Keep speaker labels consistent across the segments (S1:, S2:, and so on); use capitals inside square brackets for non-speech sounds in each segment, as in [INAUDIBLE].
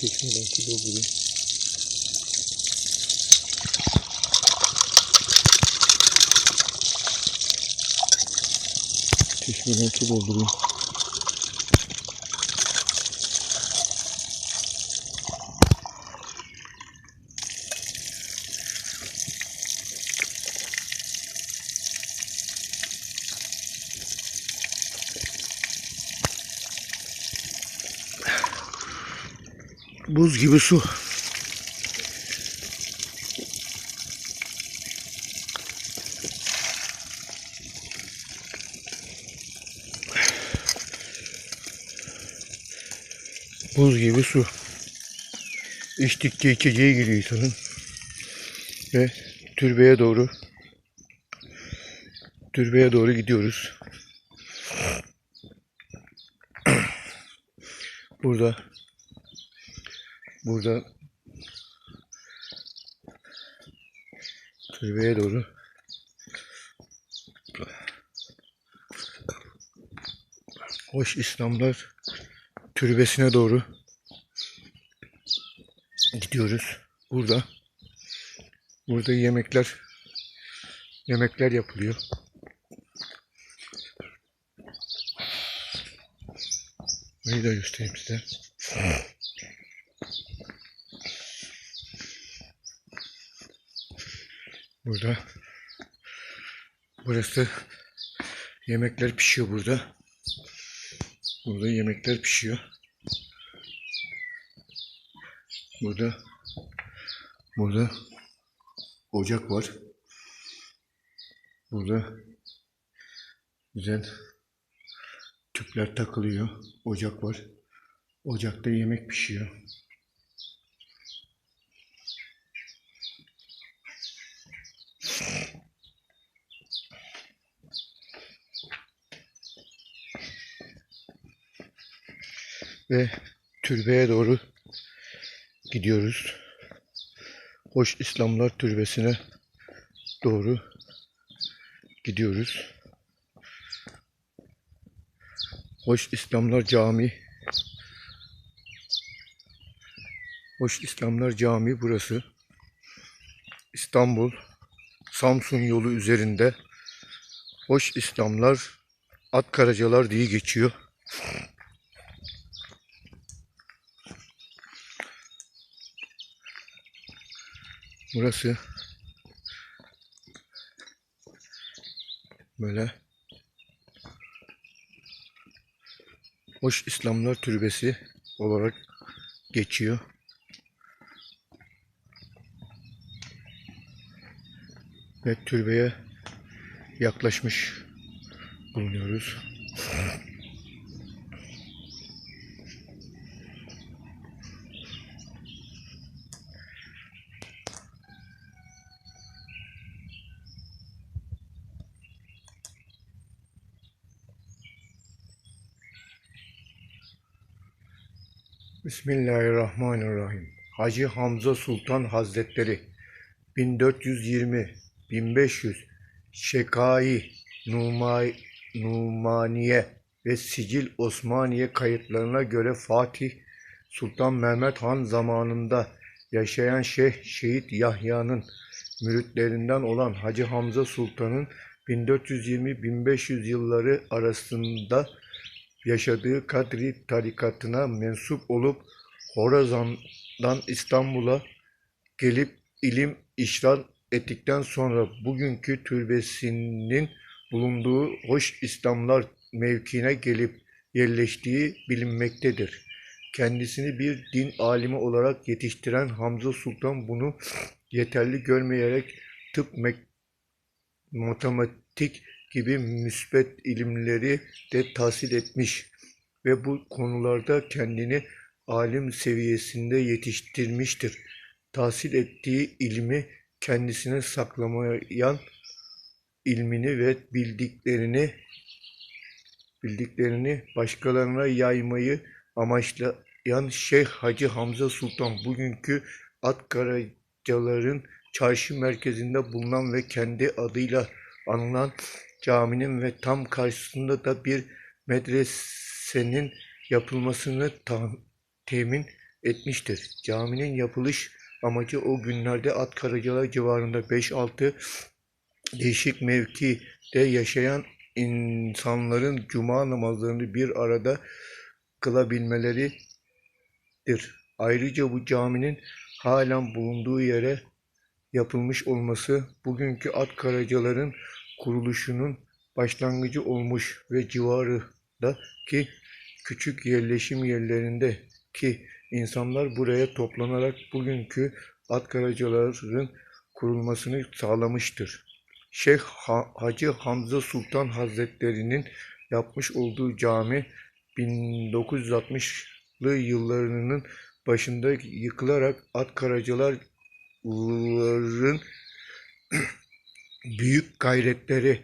S1: Çeşmeden su dolduruyor. Çeşmeden su dolduruyor. Buz gibi su. Buz gibi su. İçtikçe içeceği geliyor insanın. Ve türbeye doğru türbeye doğru gidiyoruz. Burada burada türbeye doğru Hoş İslamlar türbesine doğru gidiyoruz. Burada burada yemekler yemekler yapılıyor. Burayı da göstereyim size. Burada burası yemekler pişiyor burada. Burada yemekler pişiyor. Burada burada ocak var. Burada güzel tüpler takılıyor. Ocak var. Ocakta yemek pişiyor. Ve türbeye doğru gidiyoruz. Hoş İslamlar Türbesi'ne doğru gidiyoruz. Hoş İslamlar Camii. Hoş İslamlar Camii burası. İstanbul Samsun yolu üzerinde Hoş İslamlar At Karacalar diye geçiyor. Burası böyle Hoş İslamlar Türbesi olarak geçiyor. Ve türbeye yaklaşmış bulunuyoruz. [LAUGHS] Bismillahirrahmanirrahim. Hacı Hamza Sultan Hazretleri 1420-1500 Şekai Numay, Numaniye ve Sicil Osmaniye kayıtlarına göre Fatih Sultan Mehmet Han zamanında yaşayan Şeyh Şehit Yahya'nın müritlerinden olan Hacı Hamza Sultan'ın 1420-1500 yılları arasında yaşadığı Kadri tarikatına mensup olup Horazan'dan İstanbul'a gelip ilim işral ettikten sonra bugünkü türbesinin bulunduğu Hoş İslamlar mevkiine gelip yerleştiği bilinmektedir. Kendisini bir din alimi olarak yetiştiren Hamza Sultan bunu yeterli görmeyerek tıp, matematik gibi müsbet ilimleri de tahsil etmiş ve bu konularda kendini alim seviyesinde yetiştirmiştir. Tahsil ettiği ilmi kendisine saklamayan ilmini ve bildiklerini bildiklerini başkalarına yaymayı amaçlayan Şeyh Hacı Hamza Sultan bugünkü Atkaracaların çarşı merkezinde bulunan ve kendi adıyla anılan caminin ve tam karşısında da bir medresenin yapılmasını ta- temin etmiştir. Caminin yapılış amacı o günlerde Atkaracalar civarında 5-6 değişik mevkide yaşayan insanların cuma namazlarını bir arada kılabilmeleridir. Ayrıca bu caminin halen bulunduğu yere yapılmış olması bugünkü Atkaracaların kuruluşunun başlangıcı olmuş ve civarındaki küçük yerleşim yerlerinde ki insanlar buraya toplanarak bugünkü Atkaracaların kurulmasını sağlamıştır. Şeyh Ha- Hacı Hamza Sultan Hazretleri'nin yapmış olduğu cami 1960'lı yıllarının başında yıkılarak Atkaracaların büyük gayretleri,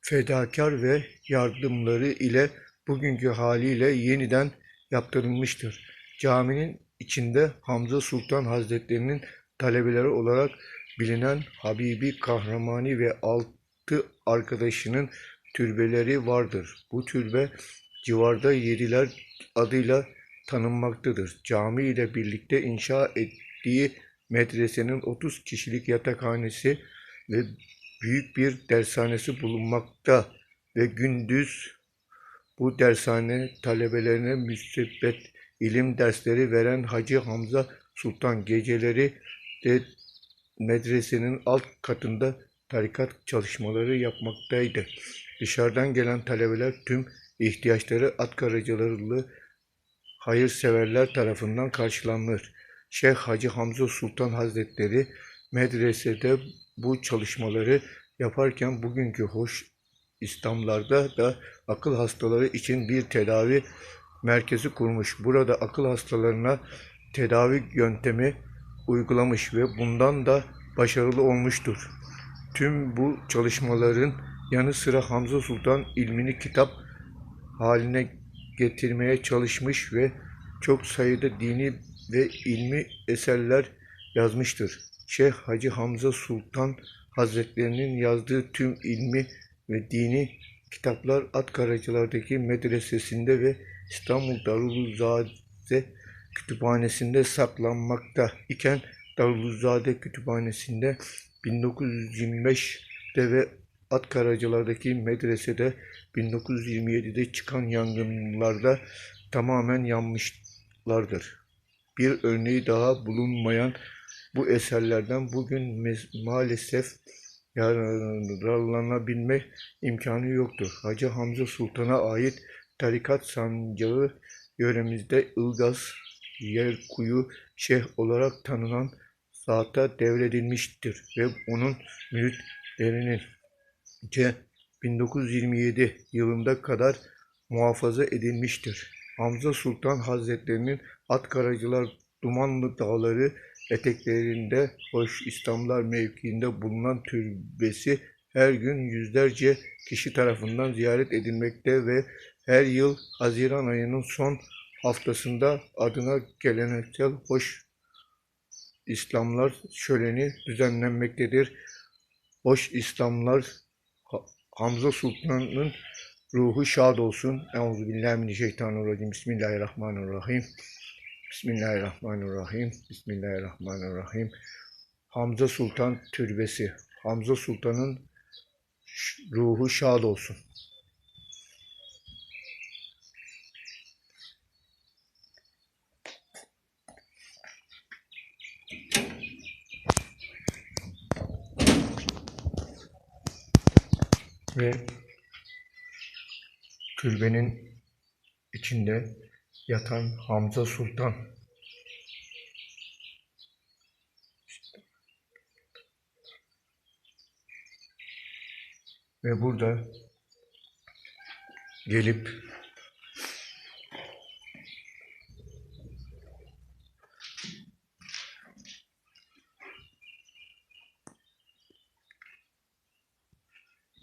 S1: fedakar ve yardımları ile bugünkü haliyle yeniden yaptırılmıştır. Caminin içinde Hamza Sultan Hazretleri'nin talebeleri olarak bilinen Habibi Kahramani ve altı arkadaşının türbeleri vardır. Bu türbe civarda Yediler adıyla tanınmaktadır. Cami ile birlikte inşa ettiği medresenin 30 kişilik yatakhanesi ve büyük bir dershanesi bulunmakta ve gündüz bu dershane talebelerine müsebbet ilim dersleri veren Hacı Hamza Sultan geceleri de medresenin alt katında tarikat çalışmaları yapmaktaydı. Dışarıdan gelen talebeler tüm ihtiyaçları Atkaracalarlı hayırseverler tarafından karşılanır. Şeyh Hacı Hamza Sultan Hazretleri medresede bu çalışmaları yaparken bugünkü hoş İslamlarda da akıl hastaları için bir tedavi merkezi kurmuş. Burada akıl hastalarına tedavi yöntemi uygulamış ve bundan da başarılı olmuştur. Tüm bu çalışmaların yanı sıra Hamza Sultan ilmini kitap haline getirmeye çalışmış ve çok sayıda dini ve ilmi eserler yazmıştır. Şeyh Hacı Hamza Sultan Hazretlerinin yazdığı tüm ilmi ve dini kitaplar Atkaracılardaki medresesinde ve İstanbul Darülzade Kütüphanesi'nde saklanmakta iken Darülzade Kütüphanesi'nde 1925'te ve Atkaracılardaki medresede 1927'de çıkan yangınlarda tamamen yanmışlardır. Bir örneği daha bulunmayan bu eserlerden bugün maalesef yararlanabilme imkanı yoktur. Hacı Hamza Sultan'a ait tarikat sancağı yöremizde Ilgaz Yerkuyu Şeyh olarak tanınan zata devredilmiştir ve onun müritlerinin C 1927 yılında kadar muhafaza edilmiştir. Hamza Sultan Hazretlerinin Atkaracılar Dumanlı Dağları eteklerinde Hoş İslamlar mevkiinde bulunan türbesi her gün yüzlerce kişi tarafından ziyaret edilmekte ve her yıl Haziran ayının son haftasında adına geleneksel Hoş İslamlar şöleni düzenlenmektedir. Hoş İslamlar Ha- Hamza Sultan'ın ruhu şad olsun. Euzubillahimineşşeytanirracim. Bismillahirrahmanirrahim. Bismillahirrahmanirrahim. Bismillahirrahmanirrahim. Hamza Sultan Türbesi. Hamza Sultan'ın ruhu şad olsun. Ve türbenin içinde yatan Hamza Sultan ve burada gelip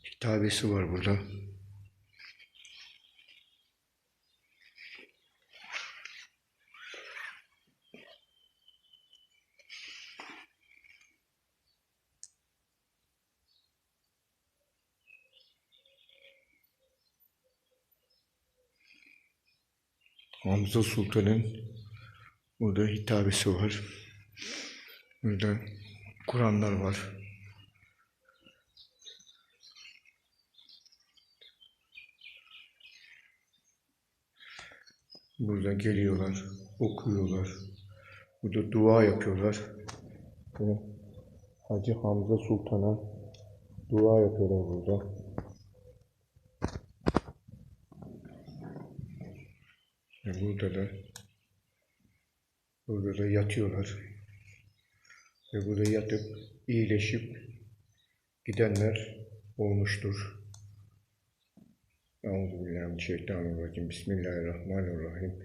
S1: kitabesi var burada. Hamza Sultan'ın Burada hitabesi var. Burada Kur'anlar var. Burada geliyorlar, okuyorlar. Burada dua yapıyorlar. Hacı Hamza Sultan'a dua yapıyorlar burada. Ve burada da burada da yatıyorlar. Ve burada yatıp iyileşip gidenler olmuştur. Euzubillahimineşşeytanirracim. Bismillahirrahmanirrahim.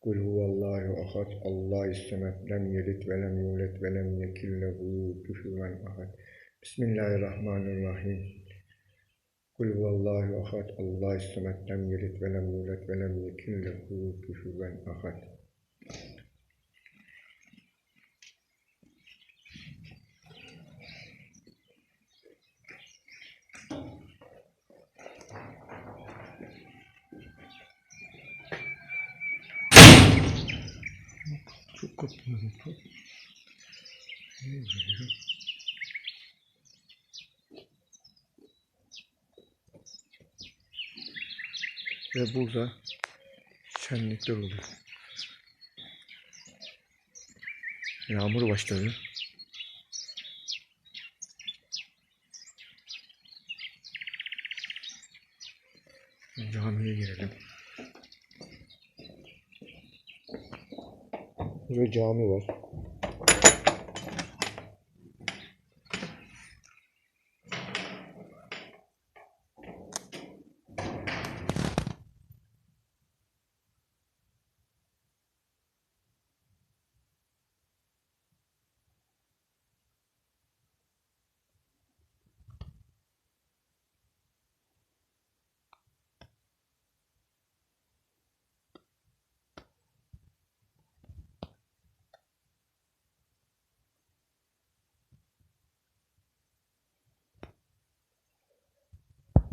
S1: Kul huvallahu ahad. Allah istemet. Lem yelit ve lem yulet ve lem yekil lehu küfüven ahad. Bismillahirrahmanirrahim. Kul huvallahu ahad. Allah istemet. Lem yelit ve lem yulet ve lem yekil lehu küfüven ahad. Çok korktum. Çok. Ve burada şenlikler oluyor. Yağmur başladı. Camiye girelim. Burada cami var.